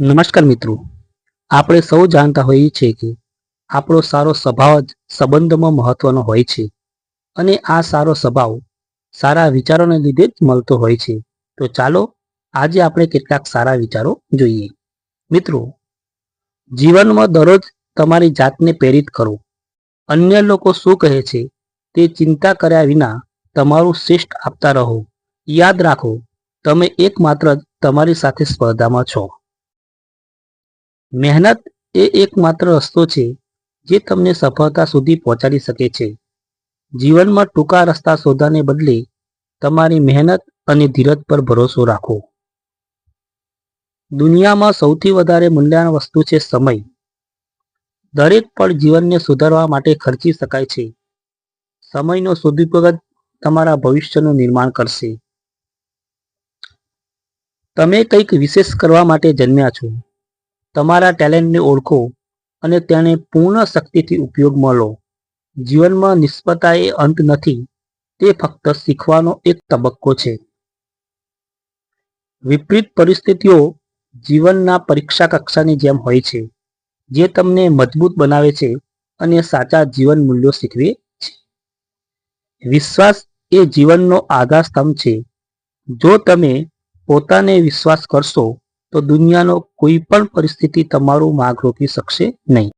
નમસ્કાર મિત્રો. આપણે સૌ જાણતા હોઈએ છીએ કે આપણો સારો સ્વભાવ જ સંબંધમાં મહત્વનો હોય છે અને આ સારો સ્વભાવ સારા વિચારોને લીધે જ મળતો હોય છે. તો ચાલો આજે આપણે કેટલાક સારા વિચારો જોઈએ. મિત્રો, જીવનમાં દરરોજ તમારી જાતને પ્રેરિત કરો. અન્ય લોકો શું કહે છે તે ચિંતા કર્યા વિના તમારું શ્રેષ્ઠ આપતા રહો. યાદ રાખો, તમે એકમાત્ર જ તમારી સાથે સ્પર્ધામાં છો. મહેનત એ એકમાત્ર રસ્તો છે જે તમને સફળતા સુધી પહોંચાડી શકે છે. જીવનમાં ટૂંકા રસ્તા શોધવાને બદલે તમારી મહેનત અને ધીરજ પર ભરોસો રાખો. દુનિયામાં સૌથી વધારે મૂલ્યવાન વસ્તુ છે સમય. દરેક પળ જીવનને સુધારવા માટે ખર્ચી શકાય છે. સમયનો સદુપયોગ તમારા ભવિષ્યનું નિર્માણ કરશે. તમે કંઈક વિશેષ કરવા માટે જન્મ્યા છો. તમારા ટેલેન્ટને ઓળખો અને તેને પૂર્ણ શક્તિથી ઉપયોગમાં લો. જીવનમાં નિષ્ફળતા એ અંત નથી, તે ફક્ત શીખવાનો એક તબક્કો છે. વિપરીત પરિસ્થિતિઓ જીવનના પરીક્ષા કક્ષાની જેમ હોય છે, જે તમને મજબૂત બનાવે છે અને સાચા જીવન મૂલ્યો શીખવે છે. વિશ્વાસ એ જીવનનો આધાર સ્તંભ છે. જો તમે પોતાને વિશ્વાસ કરશો તો દુનિયાનો કોઈ પણ પરિસ્થિતિ તમારું માર્ગ રોકી શકશે નહીં.